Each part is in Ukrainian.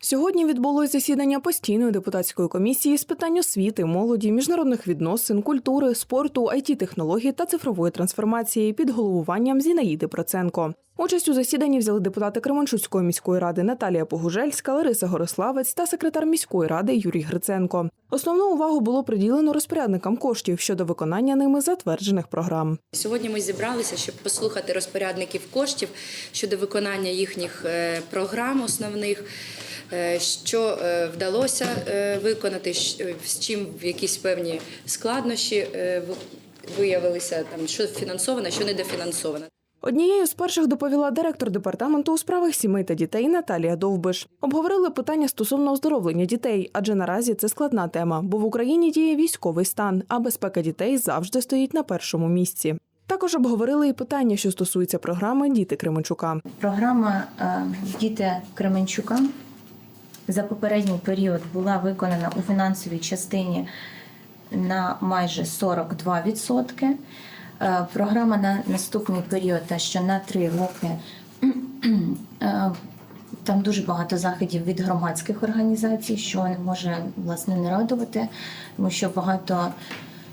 Сьогодні відбулось засідання постійної депутатської комісії з питань освіти, молоді, міжнародних відносин, культури, спорту, it технологій та цифрової трансформації під головуванням Зінаїди Проценко. Участь у засіданні взяли депутати Кременчуцької міської ради Наталія Погужельська, Лариса Гориславець та секретар міської ради Юрій Гриценко. Основну увагу було приділено розпорядникам коштів щодо виконання ними затверджених програм. Сьогодні ми зібралися, щоб послухати розпорядників коштів щодо виконання їхніх е, програм основних, що е, вдалося е, виконати, е, з чим якісь певні складнощі е, виявилися, там що фінансовано, що недофінансовано. Однією з перших доповіла директор департаменту у справах сімей та дітей Наталія Довбиш. Обговорили питання стосовно оздоровлення дітей, адже наразі це складна тема, бо в Україні діє військовий стан, а безпека дітей завжди стоїть на першому місці. Також обговорили і питання, що стосуються програми Діти Кременчука. Програма е, Діти Кременчука за попередній період була виконана у фінансовій частині на майже 42%. Е, Програма на наступний період, та що на три роки, е, там дуже багато заходів від громадських організацій, що не може власне не радувати, тому що багато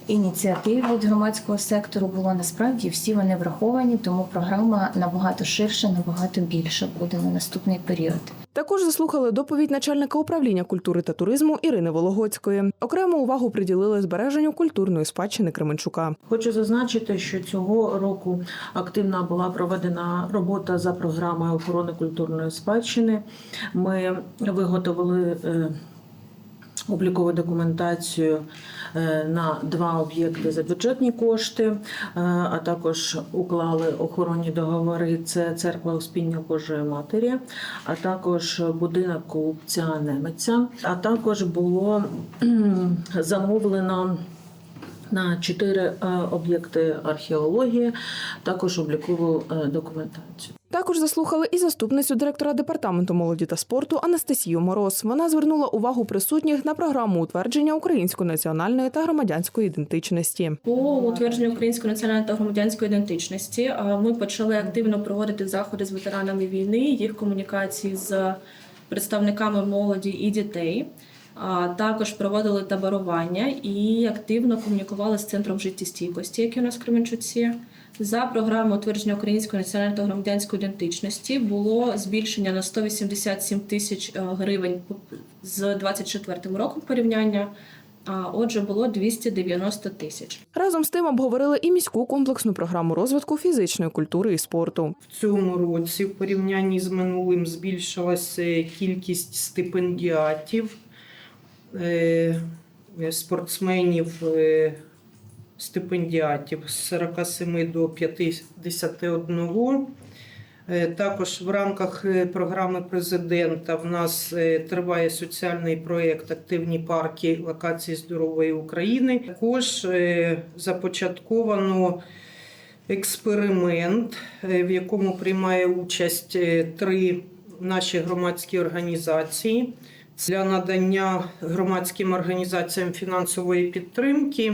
ініціатив від громадського сектору було насправді всі вони враховані, тому програма набагато ширша, набагато більша буде на наступний період. Також заслухали доповідь начальника управління культури та туризму Ірини Вологоцької. Окрему увагу приділили збереженню культурної спадщини Кременчука. Хочу зазначити, що цього року активно була проведена робота за програмою охорони культурної спадщини. Ми виготовили е, облікову документацію е, на два об'єкти за бюджетні кошти, е, а також уклали охоронні договори. Це церква Успіння Божої Матері, а також будинок купця Немеця. А також було замовлено. На чотири е, об'єкти археології, також облікову документацію. Також заслухали і заступницю директора департаменту молоді та спорту Анастасію Мороз. Вона звернула увагу присутніх на програму утвердження української національної та громадянської ідентичності. По утвердженню української національної та громадянської ідентичності е, ми почали активно проводити заходи з ветеранами війни, їх комунікації з представниками молоді і дітей. Також проводили таборування і активно комунікували з центром життєстійкості, який у нас в Кременчуці. За програмою утвердження української національної та громадянської ідентичності було збільшення на 187 тисяч е, гривень з 24 роком порівняння. А отже, було 290 тисяч. Разом з тим обговорили і міську комплексну програму розвитку фізичної культури і спорту. В цьому році, в порівнянні з минулим, збільшилася кількість стипендіатів, е, спортсменів, е, стипендіатів з 47 до 51. Е, Також в рамках е, програми президента в нас е, триває соціальний проєкт Активні парки локації здорової України. Також започатковано експеримент, в якому приймає участь три наші громадські організації для надання громадським організаціям фінансової підтримки.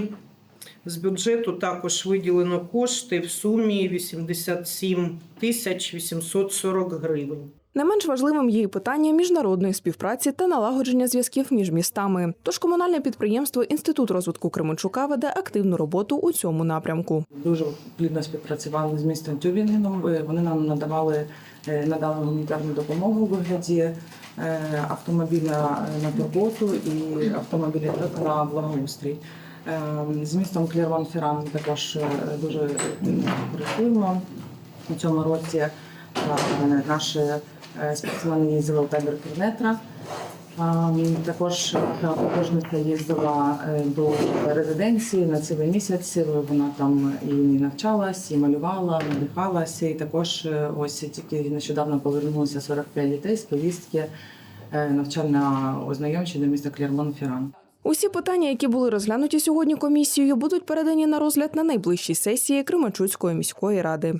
З бюджету також виділено кошти в сумі 87 тисяч 840 гривень. Не менш важливим є і питання міжнародної співпраці та налагодження зв'язків між містами. Тож комунальне підприємство Інститут розвитку Кременчука веде активну роботу у цьому напрямку. Дуже плідно співпрацювали з містом Тюбінгеном. Е, Вони нам надавали е, надали гуманітарну допомогу у вигляді е, автомобіля на турботу і автомобіля на благоустрій. З містом Клірван Ферран також дуже працюємо. У цьому році наші е, спортсмени їздили в табір Кірнетра. Також художниця їздила е, до резиденції на цілий місяць. Вона там і навчалась, і малювала, надихалася. І також е, ось тільки нещодавно повернулося 45 дітей з повістки е, навчально-ознайомчі до міста Клермон-Ферран. Усі питання, які були розглянуті сьогодні комісією, будуть передані на розгляд на найближчій сесії Кременчуцької міської ради.